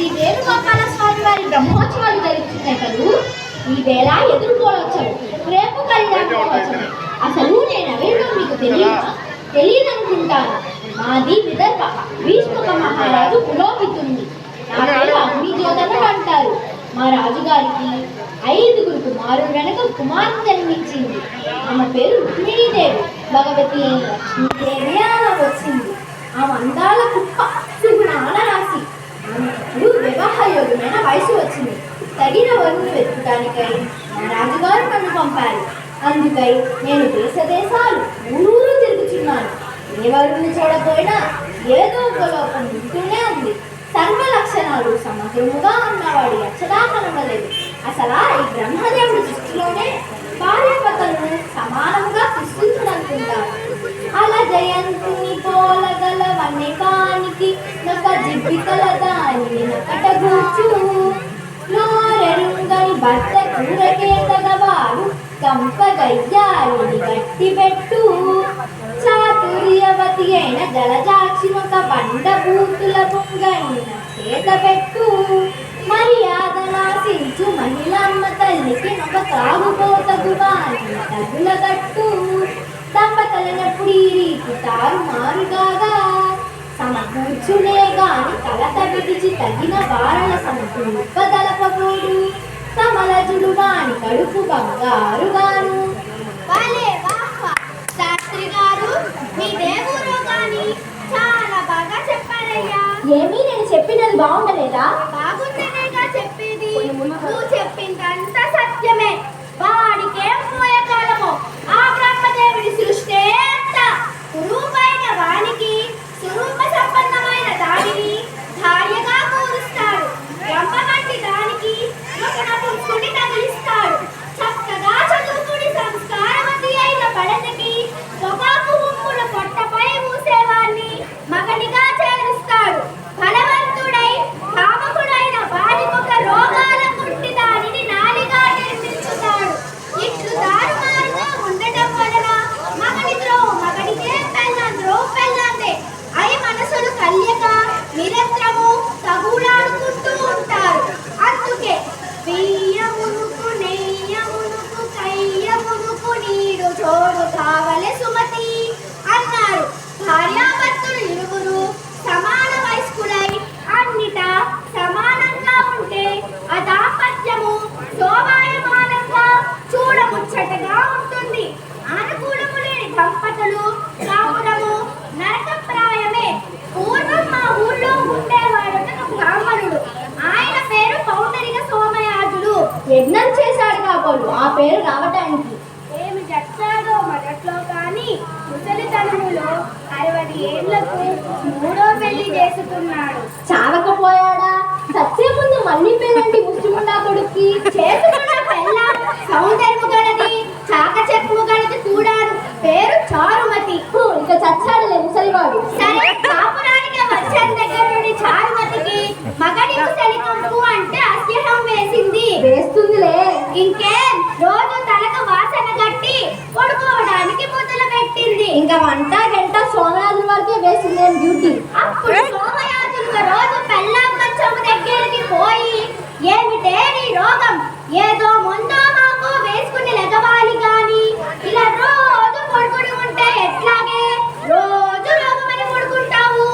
శ్రీ వేణుగోపాల స్వామి వారి బ్రహ్మోత్సవాలు జరుగుతున్నాయి కదూ? ఈ వేళ ఎదుర్కోవచ్చవు. రేపు కళ్యాణం అసలు నేను ఎవరినో మీకు తెలియదు? తెలియదనుకుంటాను. మాది విదర్భ. భీష్మక మహారాజు పురోహితుంది నా పేరు అగ్నిజ్యోతను అంటారు. మా రాజుగారికి ఐదుగురు కుమారుడు వెనక కుమార్తె జన్మించింది. ఆమె పేరు రుక్మిణీదేవి. భగవతి లక్ష్మీదేవి అలా వచ్చింది. ఆమె అందాల కుప్ప సుగుణాల రాశి. ఇప్పుడు వివాహ యోగ్యమైన వయసు వచ్చింది. తగిన వరువును వెతుకుటానికై మా రాజుగారు నన్ను పంపారు. అందుకై నేను దేశ దేశాలు ఊరూరు తిరుగుతున్నాను ఏ వరుణ్ణి చూడపోయినా ఏదో ఒక లోపం ఉంటూనే ఉంది. సర్వ లక్షణాలు సమగ్రముగా ఉన్నవాడి అచ్చడా కనబడలేదు అసలు ఈ బ్రహ్మదేవుడి దృష్టిలోనే భార్యాభర్తలను సమానంగా సృష్టించడనుకుంటారు అలా జయంతిని పోలగల వన్యకానికి నొక జిబ్బికల దానిని నకట గూర్చు. నోరెరుంగని భర్త కూరకే తగవారు గట్టిపెట్టు గట్టి పెట్టు. చాతుర్యవతి అయిన జలజాక్షినొక బండ బూతుల పొంగని చేత పెట్టు. మర్యాద నాశించు మహిళమ్మ తల్లికి నొక త్రాగుపోతగు వాని దంపతులనప్పుడు ఈ రీతి తారు మారుగాగా. సమకూర్చునే గాని కలత విడిచి తగిన వారల సమకూర్ప దళపకూడు కమలజుడు వాని కడుపు బంగారుగాను. భలే వాహ్ శాస్త్రి గారు మీ దేవుడు కానీ చాలా బాగా చెప్పారయ్యా. ఏమీ నేను చెప్పినది బాగుండలేదా? బాగుందనేగా చెప్పేది. నువ్వు మూడో పెళ్ళి చేసుకున్నాడు. చావకపోయాడా? సత్య ముందు మళ్ళీ పేరండి ముస్లిముండా కొడుక్కి. చేసుకున్న పెళ్ళ సౌందర్యము గలది చాకచక్యము గలది కూడాను పేరు చారుమతి. ఇక చచ్చాడులే ముసలివాడు. సరే కాపురానికి వచ్చిన దగ్గర నుండి చారుమతికి మగడికి సెలికొంపు అంటే అస్యహం వేసింది. వేస్తుందిలే. ఇంకే? రోజు తలకు వాసన కట్టి పడుకోవడానికి పెట్టింది ఇంకా వంట గంట సోమయాజుల వరకే వేసింది డ్యూటీ అప్పుడు సోమయాజులు రోజు దగ్గరికి పోయి ఏమిటే నీ రోగం? ఏదో ముందో మాకో వేసుకుని లెగవాలి గాని ఇలా రోజు పడుకుని ఉంటే ఎట్లాగే రోజు రోగమని పడుకుంటావు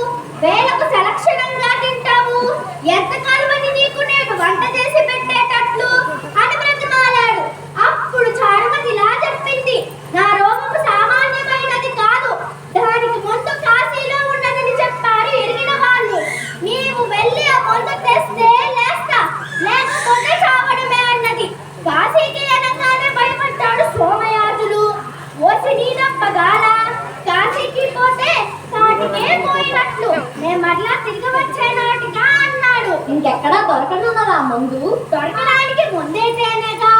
వేలకు సలక్షణంగా తింటావు ఎంత కాలమని నీకు నేను వంట చేసి పెట్టేటట్లు అని బ్రతిమాలాడు అప్పుడు చారుమతిలా చెప్పింది నా రోగము సామాన్యమైనది కాదు దానికి ముందు కాశీలో ఉన్నదని చెప్పారు ఎరిగిన వాళ్ళు నీవు వెళ్ళి ఆ మందు తెస్తే లేస్తా లేకపోతే చావడమే అన్నది కాశీకి అనగానే భయపడ్డాడు సోమయాజులు ఓసి నీదప్పగాల కాశీకి పోతే కాటికే పోయినట్లు నేను మరలా తిరిగి వచ్చే నాటిగా అన్నాడు ఇంకెక్కడా దొరకనున్నదా మందు. దొరకడానికి ముందైతేనేగా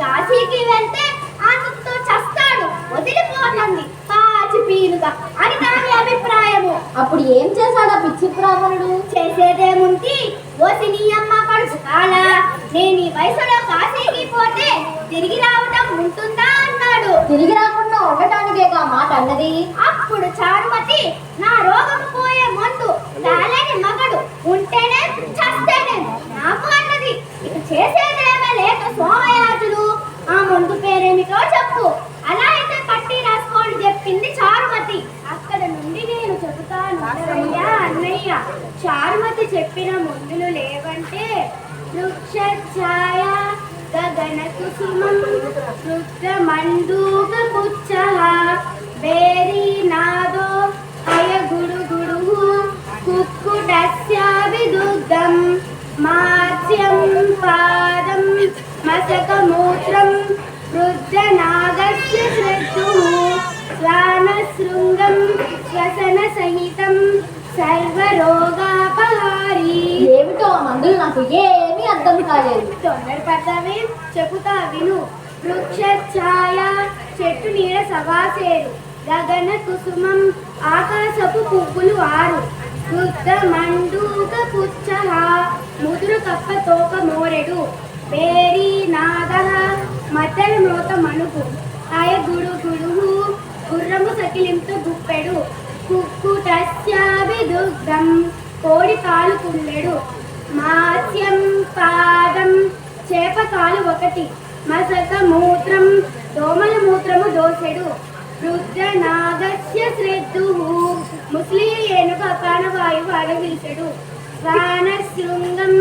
కాశీకి వెళ్తే ఆనందంతో చస్తాడు. వదిలిపోతుంది. పాచి పీనుగా. అని దాని అభిప్రాయము. అప్పుడు ఏం చేశాడా పిచ్చి బ్రాహ్మణుడు? చేసేదేముంటి ఓసి నీ అమ్మ కడుపు కాల? నేను ఈ వయసులో కాశీకి పోతే తిరిగి రావటం ఉంటుందా? తిరిగి రాకుండా ఉండటానికేగా మాట అన్నది అప్పుడు చారుమతి నా రోగం పోయే మందు తాలేని మగడు ఉంటేనే చస్తేనే నాకు అన్నది. ఇక చేసేదేమే లేక సోమయాజులు. ఆ ముందు పేరేమిటో చెప్పు. అలా అయితే పట్టి రాసుకోండి చెప్పింది చారుమతి. అక్కడ నుండి నేను చెబుతాను అన్నయ్య అన్నయ్య. చారుమతి చెప్పిన మందులు లేవంటే వృక్ష ఛాయ గగన కుసుమం రుద్ర మండూక పుచ్చ బేరీ నాదో అయ గుడు గుడు కుక్కుటస్యాభిదుగ్ధం మాత్స్యం పాదం మసకమూత్రం రుద్రనాగస్య శ్రద్ధుః శ్వసన సహితం ఏమిటో మందులు నాకు ఏ అర్థం కాలేదు. తొందరపడ్డావే చెబుతా విను. వృక్ష ఛాయ చెట్టు నీడ సవాసేరు. గగన కుసుమం ఆకాశపు పువ్వులు ఆరు. బుద్ధ మండూక పుచ్చహ ముదురు కప్ప తోక మోరెడు. బేరీ నాద మద్దల మోత మణుపు అయ గుడు గుడుగు గుర్రము సకిలింతు గుప్పెడు. కుక్కుటస్యాభిదుగ్ధం కోడి కాలు కుళ్ళెడు. మాస్యం పాదం చేప కాలు ఒకటి. మసక మూత్రం దోమల మూత్రము దోసెడు. రుద్ర నాగస్య శ్రద్ధు ముస్లి ఏనుగు అపానవాయువు అడవిల్చెడు వాన శృంగం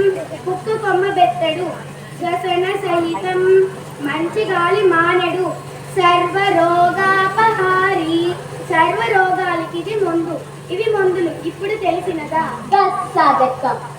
కుక్కు కొమ్మ బెత్తడు. శ్వసన సహితం మంచి గాలి మానెడు. సర్వరోగాపహారి సర్వ రోగాలకి ఇది మందు. ఇవి మందులు. ఇప్పుడు తెలిసినదా?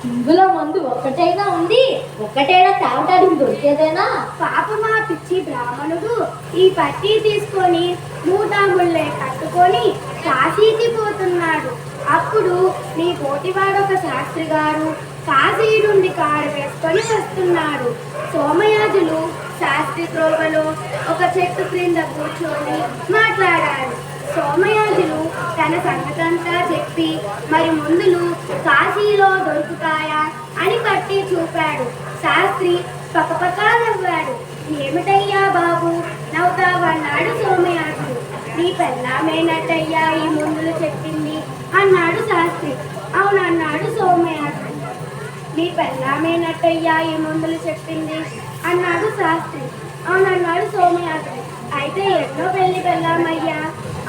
ఇందులో మందు ఒక్కటైనా ఉంది ఒక్కటైనా తాగటానికి దొరికేదేనా? పాపమా పిచ్చి బ్రాహ్మణుడు ఈ పట్టి తీసుకొని మూటాముళ్ళే కట్టుకొని కాశీకి పోతున్నాడు. అప్పుడు నీ పోటీవాడు ఒక శాస్త్రి గారు కాశీ నుండి కారు వేసుకొని వస్తున్నాడు. సోమయాజులు శాస్త్రి త్రోవలో ఒక చెట్టు క్రింద కూర్చొని మాట్లాడారు. సోమయాజులు తన సంగతంతా చెప్పి మరి ముందులు కాశీలో దొరుకుతాయా? అని పట్టి చూపాడు. శాస్త్రి పకపకా నవ్వాడు ఏమిటయ్యా బాబు నవ్వుతావన్నాడు సోమయాజులు. నీ పెళ్ళామేనట్టయ్యా ఈ ముందులు చెప్పింది? అన్నాడు శాస్త్రి. అవునన్నాడు సోమయాజులు. నీ పెళ్ళామేనట్టయ్యా ఈ మందులు చెప్పింది? అన్నాడు శాస్త్రి. అవునన్నాడు సోమయాత్రి అయితే ఎన్నో పెళ్ళి పెళ్ళామయ్యా?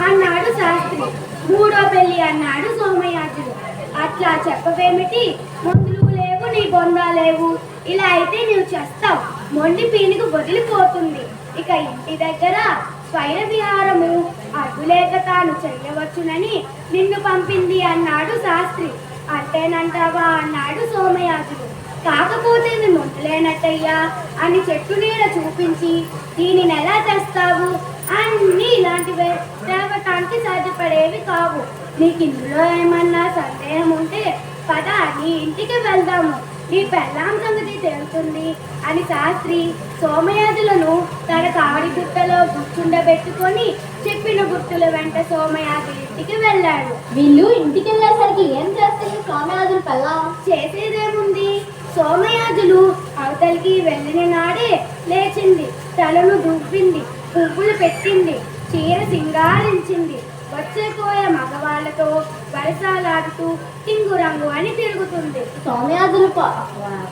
అన్నాడు శాస్త్రి. మూడో పెళ్ళి అన్నాడు సోమయాజుడు అట్లా చెప్పవేమిటి? మందులు లేవు నీ బొందా లేవు. ఇలా అయితే నువ్వు చేస్తావు. మొండి పీనుగు వదిలిపోతుంది. ఇక ఇంటి దగ్గర స్వైర విహారము. అడ్డులేక తాను చెయ్యవచ్చునని నిన్ను పంపింది అన్నాడు శాస్త్రి. అంటేనంటావా అన్నాడు సోమయాజుడు కాకపోతే నువ్వు మొదలైనట్టయ్యా అని చెట్టు నీడ చూపించి దీనిని ఎలా తెస్తావు అన్నీ ఇలాంటివే తేవటానికి సాధ్యపడేవి కావు. నీకు ఇందులో ఏమన్నా సందేహం ఉంటే పద నీ ఇంటికి వెళ్దాము. నీ పెళ్ళాం సంగతి తెలుస్తుంది అని శాస్త్రి సోమయాజులను తన కావడి గుట్టలో గుర్తుండబెట్టుకొని చెప్పిన గుర్తుల వెంట సోమయాజుల ఇంటికి వెళ్ళాడు. వీళ్ళు ఇంటికి వెళ్ళేసరికి ఏం చేస్తుంది స్వామిరాజులు పెళ్ళాం? చేసేదేముంది? సోమయాజులు అవతలికి వెళ్ళిన నాడే లేచింది. తలను దువ్వింది పువ్వులు పెట్టింది చీర సింగారించింది. వచ్చే పోయే మగవాళ్ళతో వరసాలాడుతూ టింగు రంగు అని తిరుగుతుంది. సోమయాజులు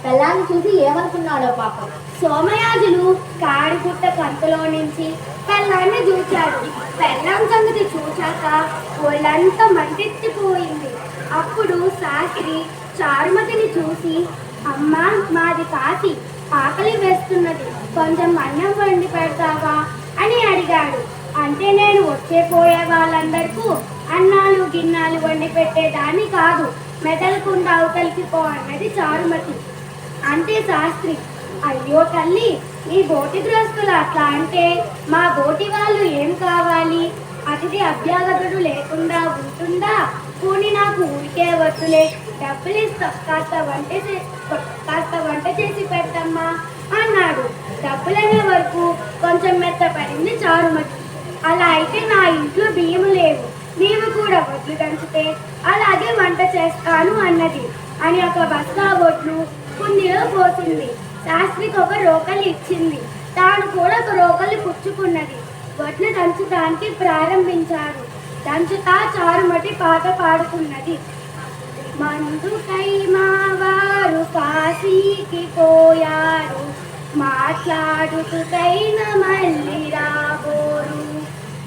పెళ్ళాన్ని చూసి ఏమనుకున్నాడో పాపం. సోమయాజులు కాడిగుట్ట కంతలో నుంచి పెళ్ళాన్ని చూచాడు. పెళ్ళాం సంగతి చూచాక ఒళ్ళంతా మంటెత్తిపోయింది అప్పుడు శాస్త్రి చారుమతిని చూసి అమ్మా మాది కాసి ఆకలి వేస్తున్నది. కొంచెం అన్నం వండి పెడతావా? అని అడిగాడు. అంటే నేను వచ్చే పోయే వాళ్ళందరికీ అన్నాలు గిన్నాలు వండి పెట్టేదాన్ని కాదు. మెదలకుండా అవతలికి పో అన్నది చారుమతి. అంటే శాస్త్రి అయ్యో తల్లి ఈ బోటి గ్రస్తులు అట్లా అంటే మా బోటి వాళ్ళు ఏం కావాలి? అతిథి అభ్యాగతుడు లేకుండా ఉంటుందా? పోనీ నాకు ఊరికే వద్దులే. డబ్బులు ఇస్తా కాస్త వంట చే- కాస్త వంట చేసి పెట్టమ్మా అన్నాడు. డబ్బులనే వరకు కొంచెం మెత్తపడింది చారుమతి. అలా అయితే నా ఇంట్లో బియ్యం లేవు. నీవు కూడా వడ్లు దంచితే అలాగే వంట చేస్తాను అన్నది అని ఒక బస్తా వడ్లు కుందిలో పోసింది. శాస్త్రికి ఒక రోకలి ఇచ్చింది. తాను కూడా ఒక రోకలి పుచ్చుకున్నది. వడ్లు దంచడానికి ప్రారంభించారు. దంచుతా చారుమటి పాట పాడుతున్నది మందుకై మా వారు కాశీకి పోయారు. మాట్లాడుతుకైన మళ్ళీ రాబోరు.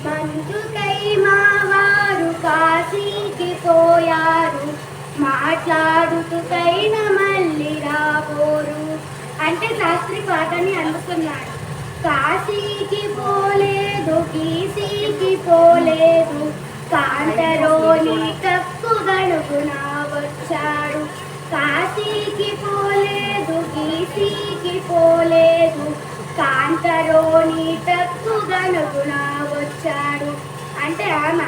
మంచుకై మా వారు కాశీకి పోయారు. మాట్లాడుతుకైన మళ్ళీ రాబోరు. అంటే శాస్త్రి పాటని అందుకున్నాడు. కాశీకి పోలేదు కీసీకి పోలేదు. కాంతరోని తక్కు గడుగున వచ్చాడు. కాశీకి పోలేదు గీసీకి పోలేదు. కాంతరోని తక్కు వచ్చాడు. అంటే ఆమె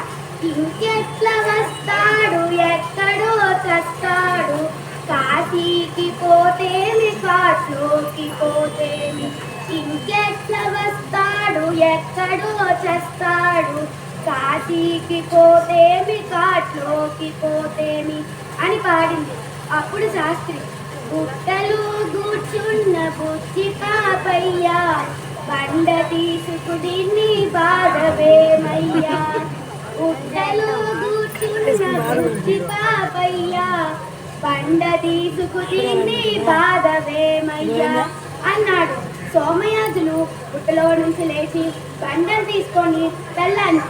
ఇంకెట్లా వస్తాడు? ఎక్కడో చస్తాడు. కాశీకి పోతేమి కాట్లోకి పోతేమి? ఇంకెట్లా వస్తాడు? ఎక్కడో చస్తాడు. కాశీకి పోతేమి కాట్లోకి పోతేమి? అని పాడింది. అప్పుడు శాస్త్రి గుట్టలు కూర్చున్న బుద్ధి పాపయ్యా బండ తీసుకు దీన్ని బాధవేమయ్యా. గుట్టలు కూర్చున్న బుద్ధి పాపయ్యా బండ తీసుకు దీన్ని బాధవేమయ్యా. అన్నాడు. సోమయాజులు గుట్టలో నుంచి లేచి బండను తీసుకొని తెల్లను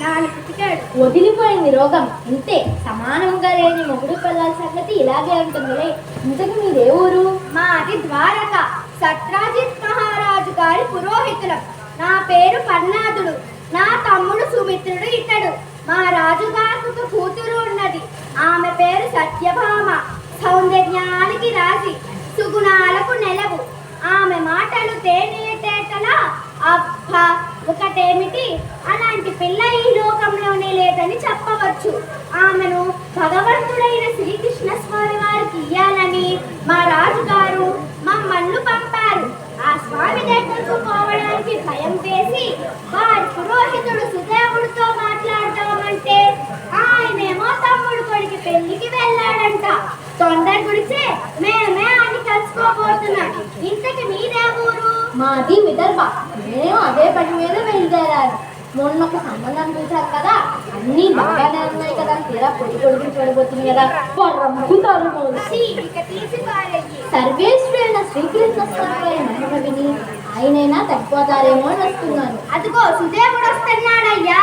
నాలుగు పితికాడు వదిలిపోయింది రోగం. ఇంతే సమానంగా లేని మొగుడు పిల్లల సంగతి ఇలాగే ఉంటుందిలే. ఇంతకు మీరే ఊరు? మాది ద్వారక. సత్రాజిత్ మహారాజు గారి పురోహితులం. నా పేరు పన్నాదుడు. నా తమ్ముడు సుమిత్ర ఇతడు మా రాజుగారికి ఒక కూతురు ఉన్నది ఆమె పేరు సత్యభామ సౌందర్యానికి రాసి సుగుణాలకు నెలవు ఆమె మాటలు తేనెటేటలా అబ్బా ఒకటేమిటి అలాంటి పిల్ల ఈ లోకంలోనే లేదని చెప్పవచ్చు ఆమెను భగవంతుడైన శ్రీకృష్ణ స్వామి వారికి ఇయ్యాలని మా రాజుగారు మమ్మల్ని పంపారు ఆ స్వామి దగ్గరకు పోవడానికి భయం వేసి వారి పురోహితుడు సుదేవుడితో మాట్లాడదామంటే ఆయనేమో తమ్ముడు కొడుకు పెళ్ళికి వెళ్ళాడంట తొందర గుడిచే మేమే అని కలుసుకోబోతున్నాం ఇంతకి మీదే ఊరు మాది విదర్భ. నేను అదే పని మీద బయలుదేరాను మొన్న ఒక సంబంధం చూశారు కదా? అన్ని బాగానే ఉన్నాయి కదా. తీరా పొడి కొడుకుని చూడబోతుంది కదా. సర్వేశ్వరైన శ్రీకృష్ణ స్వామి మహిమ విని ఆయనైనా తగ్గిపోతారేమో అని వస్తున్నాను అదిగో సుదేవుడు వస్తున్నాడయ్యా.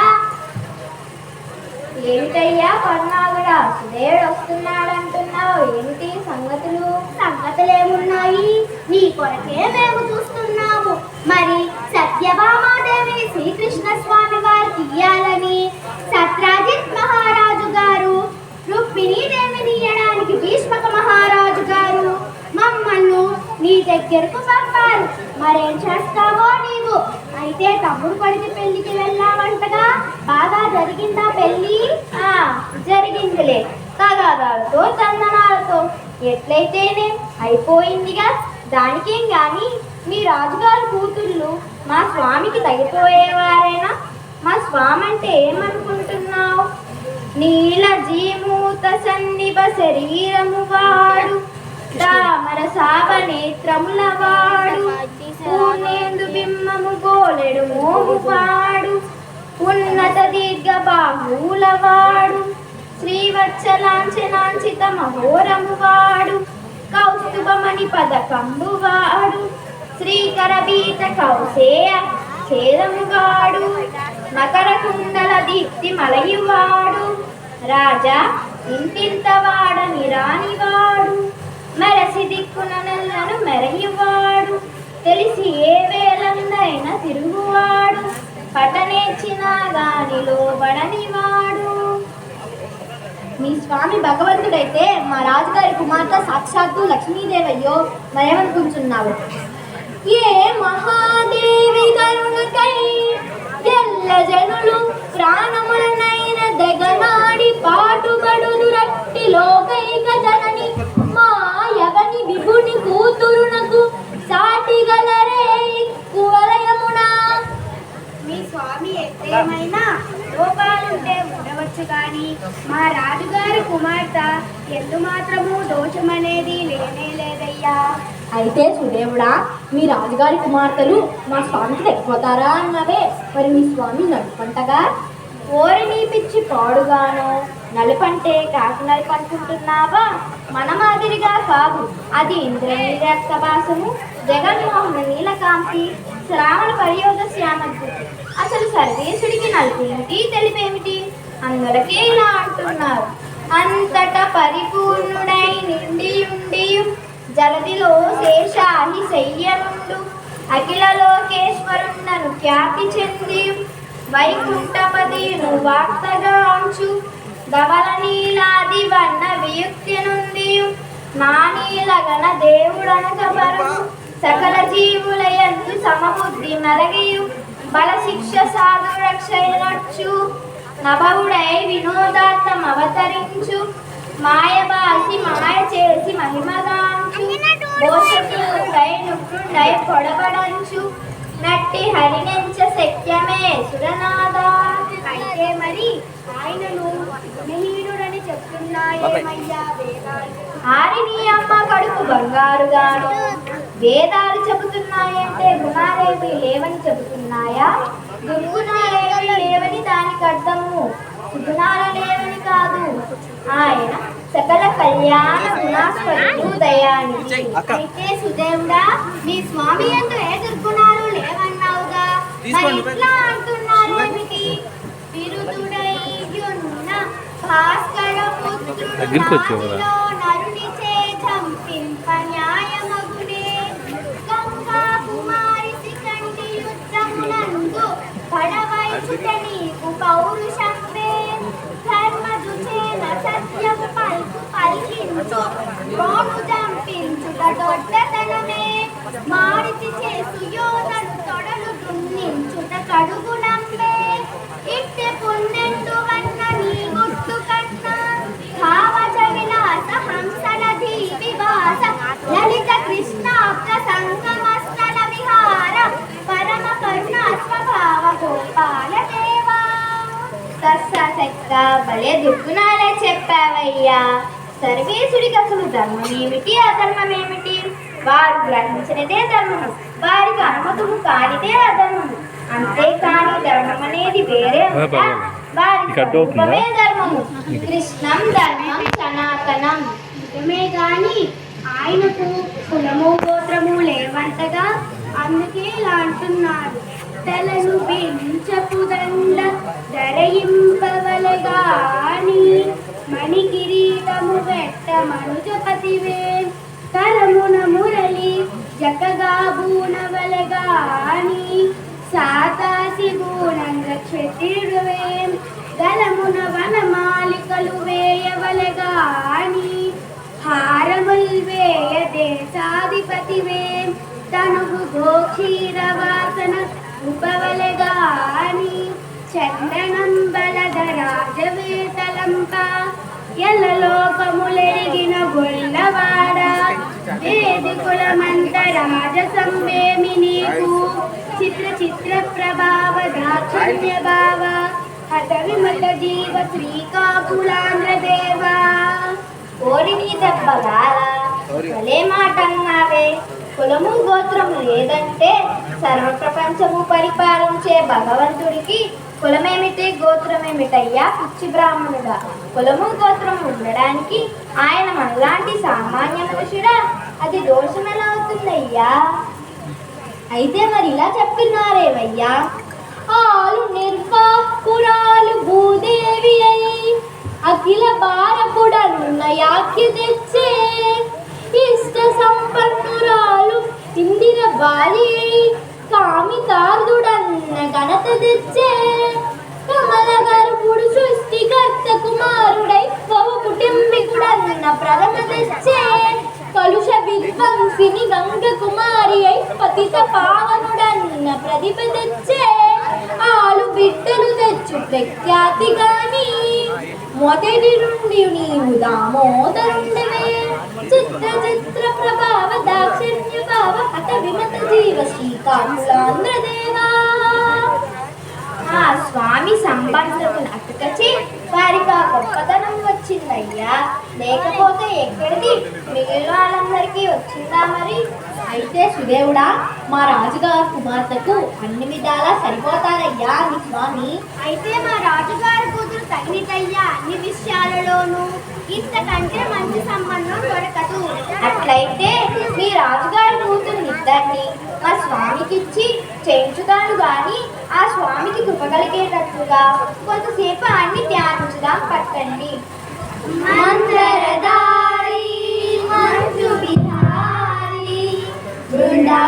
ఏమిటయ్యా పర్ణాగుడా సుదేవుడు వస్తున్నాడంటున్నావు. ఏమిటి సంగతులు? సంగతులేమున్నాయి? నీ కొరకే మేము చూస్తున్నాము. మరి సత్యభామాదేవి శ్రీకృష్ణ స్వామి వారికి ఇయ్యాలని సత్రాజిత్ మహారాజు గారు రుక్మిణీదేవిని ఇయ్యడానికి భీష్మక మహారాజు గారు మమ్మల్ని నీ దగ్గరకు పంపారు. మరేం చేస్తావో నీవు? అయితే తమ్ముడు కొడుకు పెళ్ళికి వెళ్ళావంటగా? బాగా జరిగిందా పెళ్ళి? ఆ జరిగిందిలే. తగాదాలతో చందనాలతో. ఎట్లయితేనే అయిపోయిందిగా. దానికేం గాని మీ రాజుగారి కూతుళ్ళు మా స్వామికి తగిపోయేవారేనా మా స్వామి అంటే ఏమనుకుంటున్నావు? నీల జీమూత సన్నిభ శరీరము వాడు. రామర సాప నేత్రముల వాడు పూర్ణేందు బిమ్మము గోలెడు మోము వాడు ఉన్నత దీర్ఘ బాహువుల వాడు శ్రీవత్సలాంఛనాంచిత మహోరము వాడు కౌస్తుభమణి పదకంబు వాడు శ్రీకర బీత కౌసేయ ఛేదముగాడు మకర కుండల దీప్తి మలయువాడు రాజా ఇంటింత వాడని రానివాడు మెరసి దిక్కున నెల్లను తెలిసి ఏ వేలందైనా తిరుగువాడు. పటనేచ్చినా గాని లోబడనివాడు మీ స్వామి భగవంతుడైతే మా రాజుగారి కుమార్తె సాక్షాత్తు లక్ష్మీదేవయ్యో మరేమనుకుంటున్నావు? ఏ మహాదేవి కరుణకై ఎల్ల జనులు ప్రాణములనైన దగనాడి పాటుబడును రట్టి లోకైక జనని కూతురునకు సాటిగలరే కువలయమునా మీ స్వామి ఏమైనా లోపాలుంటే ఉండవచ్చు కానీ మా రాజుగారి కుమార్తె ఎందు మాత్రము దోషమనేది లేనే లేదయ్యా. అయితే సుదేవుడా మీ రాజుగారి కుమార్తెలు మా స్వామికి తగ్గిపోతారా అన్నవే. మరి మీ స్వామి నడుపుకుంటగా? ఓరి నీ పిచ్చి పాడుగానో. నలుపంటే కాకు నలుపు అనుకుంటున్నావా మన మాదిరిగా కాదు. అది ఇంద్రనీల రక్తభాసము జగన్మోహన నీలకాంతి శ్రావణ పరియోగ శ్యామద్భుతి అసలు సర్వేశుడికి నలుపేమిటి తెలిపేమిటి? అందులకే ఇలా అంటున్నారు. అంతట పరిపూర్ణుడై నిండి ఉండి జలదిలో శేషాహి శయ్యనుండు. అఖిల లోకేశ్వరుండను ఖ్యాతి చెంది వైకుంఠపదిను వార్తగాంచు ధవల నీలాది వర్ణ వియుక్తి నుండి నానీలగన నీలగణ దేవుడనక పరము సకల జీవులయందు సమబుద్ధి మరగియు. బల శిక్ష సాధు రక్షయనొచ్చు నభవుడై వినోదార్థం అవతరించు. మాయబాసి మాయ చేసి మహిమగాంచు. దోషకుడై పొడబడంచు. నట్టి హరిణెంచ శక్యమే సురనాదా అయితే మరి ఆయనను మహీనుడని చెప్తున్నాయేమయ్యా వేదాలు. ఆరిని అమ్మ కడుపు బంగారుగాను. వేదాలు చెబుతున్నాయంటే గుణాలేవి లేవని చెబుతున్నాయా? దుర్గుణాలేవి లేవని దానికి అర్థము. సుగుణాల లేవని కాదు. ఆయన సకల కళ్యాణ గుణాస్పదుడు దయానిధి. అయితే సుదేవుడా మీ స్వామి అంటూ ఏ దుర్గుణాలు లేవన్నావుగా? మరి ఇట్లా అంటున్నారు ఏమిటి? బిరుదుడైయున్న భాస్కర దగ్గరికి వచ్చేవారా? నరుని చే చంపింప న్యాయమగునే గంగా కుమారి శిఖండి యుద్ధమునందు పడవైచుట నీకు పౌరుషంపే ధర్మదుచేన సత్యము పలికించు జంపించుట దొడ్డతనమే చేసు యోధను తొడలు దున్నించుట వన్న నీ గుట్టు కన్నా విలాస హంసల లలిత కృష్ణ ప్రసంగమస్తల విహార పరమ కరుణ స్వభావ గోపాల దేవా భలే చెప్పావయ్యా? సర్వేశుడికి అసలు ధర్మం ఏమిటి అధర్మం ఏమిటి వారు గ్రహించినదే ధర్మము వారికి అనుమతులు కానిదే అధర్మము. అంతేకాని ధర్మం అనేది వేరే? వారి ధర్మము. కృష్ణం ధర్మం సనాతనం. నిజమే గాని ఆయనకు కులము గోత్రము లేవంటగా అందుకే ఇలా అంటున్నారు. తలను బించపు దండ ధరయింపవలగాని మణి కిరీటము వెట్ట మనుజపతివే కరమున మురళి జగగాబూన వలగాని సాతాసి బూనంగ క్షత్రియుడువే. గలమున వనమాలికలు వేయవలగాని హారముల్ వేయ దేశాధిపతివే. తనుగు గోక్షీర వాసన ఉపవలగాని చందనం బలద ఎల్లలోకములెరిగిన గొల్లవాడ. వేదికులమంత రాజ సంవేమి నీకు. చిత్ర చిత్ర ప్రభావ దాక్షిణ్య భావ. హత విమత జీవ శ్రీకాకులాంధ్ర దేవా. కోడిని దెబ్బగాల భలే మాట అన్నావే కులము గోత్రము లేదంటే సర్వ ప్రపంచము పరిపాలించే భగవంతుడికి కులమేమిటి గోత్రమేమిటయ్యా? పిచ్చి బ్రాహ్మణుడా. కులము గోత్రం ఉండడానికి ఆయన మనలాంటి సామాన్య మనుషుడా? అది దోషం ఎలా అవుతుందయ్యా? అయితే మరి ఇలా చెప్తున్నారేవయ్యా ఆలు నిర్వాహకురాలు భూదేవి అయి అఖిల భారపుడనున్న యాఖ్య తెచ్చే ఇష్ట సంపన్నురాలు ఇందిర బాలి అయి కామితార్దుడన్న ఘనత తెచ్చే కమల గర్భుడు సృష్టికర్త కుమారుడై బహు కుటుంబికుడన్న ప్రథమ తెచ్చే కలుష విధ్వంసిని గంగ కుమారి అయి పతిత పావనుడన్న ప్రతిభ తెచ్చే ఆలు బిడ్డలు తెచ్చు ప్రఖ్యాతి గాని మొదటి నుండి నీవు దామోదరుండవే. ఆ స్వామి సంబంధకులు అటుకచి వారికి ఆ గొప్పతనం వచ్చిందయ్యా. లేకపోతే ఎక్కడిది? మిగిలిన వాళ్ళందరికీ వచ్చిందా మరి? అయితే సుదేవుడా మా రాజుగారి కుమార్తెకు అన్ని విధాలా సరిపోతారయ్యా అని స్వామి. అయితే మా రాజుగారి కూతురు తగినటయ్యా అన్ని విషయాలలోనూ? ఇంతకంటే మంచి సంబంధం దొరకదు. అట్లయితే మీ రాజుగారి కూతురు ఇద్దరిని మా స్వామికిచ్చి చేయించుతాను గాని ఆ స్వామికి కృపగలిగేటట్లుగా కొంతసేపు అన్ని ధ్యానించుదాం పట్టండి. మంత్రదారి మంచు బిహారీ బృందా